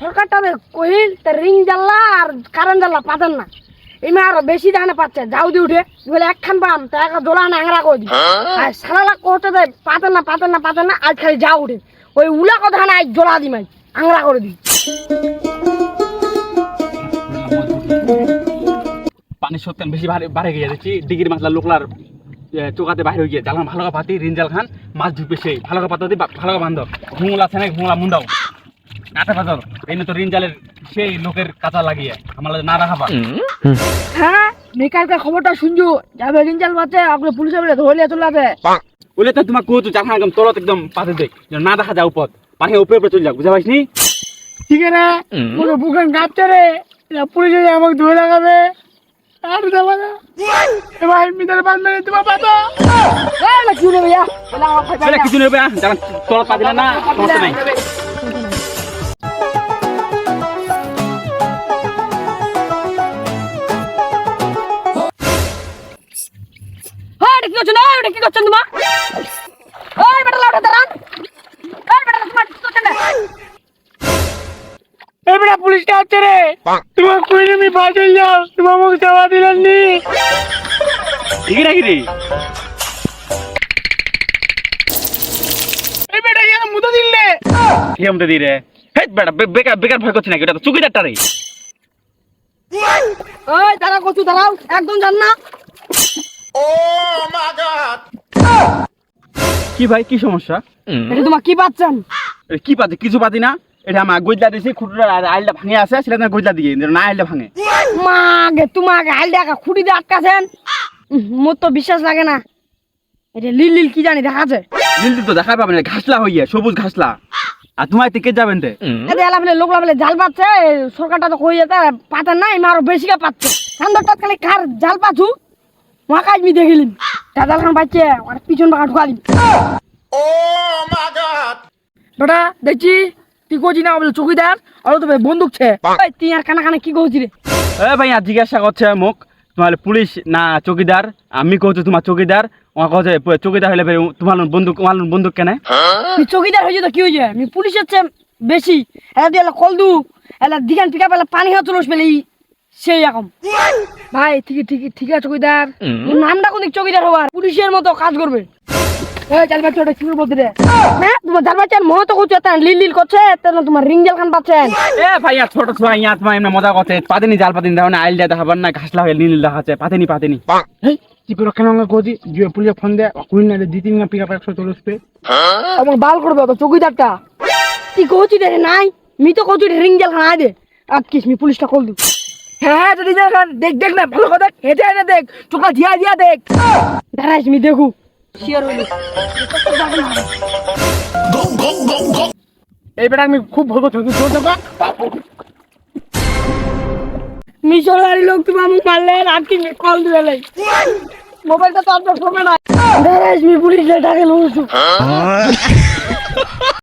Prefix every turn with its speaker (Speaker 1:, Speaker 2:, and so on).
Speaker 1: সরকারটা কহিল, তা রিং আর কারেন্ট পাতেন না। এমনি আরও বেশি দানে পাচ্ছে, যাও উঠে। বলে, একখান তা নাংরা করে আর সারা কোটে দেয় পাতেন না পাতেন না পাতেন না, আজ খালি যাও উঠে। ওই উলা কথা না আজ মাই, আংরা করে
Speaker 2: পানি সত্যি বেশি বাড়ে বাড়ে গিয়ে দেখছি, ডিগ্রি মাছলা লোকলার চোকাতে বাইরে হয়ে গিয়ে জালখান ভালো পাতি রিনজাল খান মাছ ঢুকবে সেই। ভালো পাতা দি বা- ভালো করে বান্ধ ঘুমলা আছে না মুন্ডাও। আতে পাতর এই তো রিনজালের সেই লোকের কাঁচা লাগিয়ে। আমার না রাখাবা
Speaker 1: হ্যাঁ মেকারকে খবরটা শুনছো যাবে রিং জাল পাচ্ছে আপনি পুলিশে বলে ধরলে চলে আসে।
Speaker 2: বলে তো তোমার কুচু জালখান একদম তলত একদম পাতে দেখ। না দেখা যায় উপর। পানি উপরে উপরে চলে যাক বুঝা পাইসনি
Speaker 1: ঠিক আছে। পুরো বুকেন কাঁপছে রে। পুলিশে আমাকে ধরে লাগাবে। আর দেবে না। এবার মিটার বাদ মেরে তোমার পাতা কি রে ভাইয়া? বলে আমার ভাই
Speaker 2: বলে কিছু নেবে তলত পাতিলে না সমস্যা নাই।
Speaker 1: এটা কি করছেন ওই বেটা লাউটা দাঁড়ান। ওই বেটা তোমার কি করছেন? এই বেটা পুলিশটা আছে রে। তোমার কই তুমি বাজে যাও তোমার মুখ চাওয়া দিলেন নি।
Speaker 2: ঠিক নাকি রে?
Speaker 1: এই বেটা যেন মুদা দিলে
Speaker 2: কি আমতে দি হেট বেটা বে- বেকার বেকার ভয় করছে নাকি? ওটা তো চুকিদারটা রে।
Speaker 1: ওই দাঁড়া কচু দাঁড়াও। একদম জান না।
Speaker 2: কি ভাই কি সমস্যা?
Speaker 1: এটা তোমার কি পাচ্ছেন
Speaker 2: কি পাতি কিছু পাতি না। এটা আমার গজলা দিয়েছি খুঁটুটা আর আইলটা ভাঙে আছে সেটা তোমার গজলা দিয়ে না আইলটা ভাঙে।
Speaker 1: মাগে তোমাকে দেখা খুঁটি দিয়ে আটকাছেন? মোর তো বিশ্বাস লাগে না। এটা লিল লিল কি জানি দেখা আছে
Speaker 2: নীল তো দেখা পাবেন ঘাসলা হইয়া সবুজ ঘাসলা। আর তোমার থেকে যাবেন তে?
Speaker 1: এলা ফেলে লোকলা ফেলে জাল পাচ্ছে সরকারটা তো কই যেতে পাতেন না এমা আরও বেশি কা পাচ্ছে। সান্দরটা খালি কার জাল পাছু? মহাকাজ মি দেখিলিম। দাদাল খান আর পিছন পাকা ঢুকালিম বেটা দেখছি তুই কইছি না বলে চৌকিদার আর তো ভাই বন্দুক ছে। ওই, তুই আর কানা কানা কি কইছি রে?
Speaker 2: এ ভাই আর জিজ্ঞাসা করছে মোক তোমার পুলিশ না চৌকিদার? আমি কହୁছি তোমার চৌকিদার ও কছে প- চৌকিদার হলে তোমার বন্দুক তোমার বন্দুক কেনে?
Speaker 1: তুই চৌকিদার হয়েছে তো কি হয়েছে? আমি পুলিশের চেয়ে বেশি। এলা দিয়ে এলা কলদু এলা দিগান পিকা পেলে পানি হাত চলস পেলে সেই রকম। ভাই ঠিক ঠিক ঠিক আছে চৌকিদার। ওর নামটা কোন চৌকিদার হবার পুলিশের মতো কাজ করবে। ওটা কি হ্যাঁ
Speaker 2: ঘাসলা হয়ে
Speaker 1: চৌকিদারটা। নাই? মি তো কৌছি রিং জাল খান দে। আর কিস পুলিশটা কল দু। হ্যাঁ হ্যাঁ খান দেখ দেখ না ভালো কথা হেঁটে হেঁটে দেখ চোখা দিয়া দিয়া দেখ। মি দেখু। শিওর হইলি।
Speaker 3: এই বেটা আমি খুব ভয় করছি তুই জোর দেবা
Speaker 1: মিশনারি লোক তুমি আমি মারলে রাখি মি কল দিলে মোবাইলটা তো আপনার ফোনে নাই। মি পুলিশ ডাকে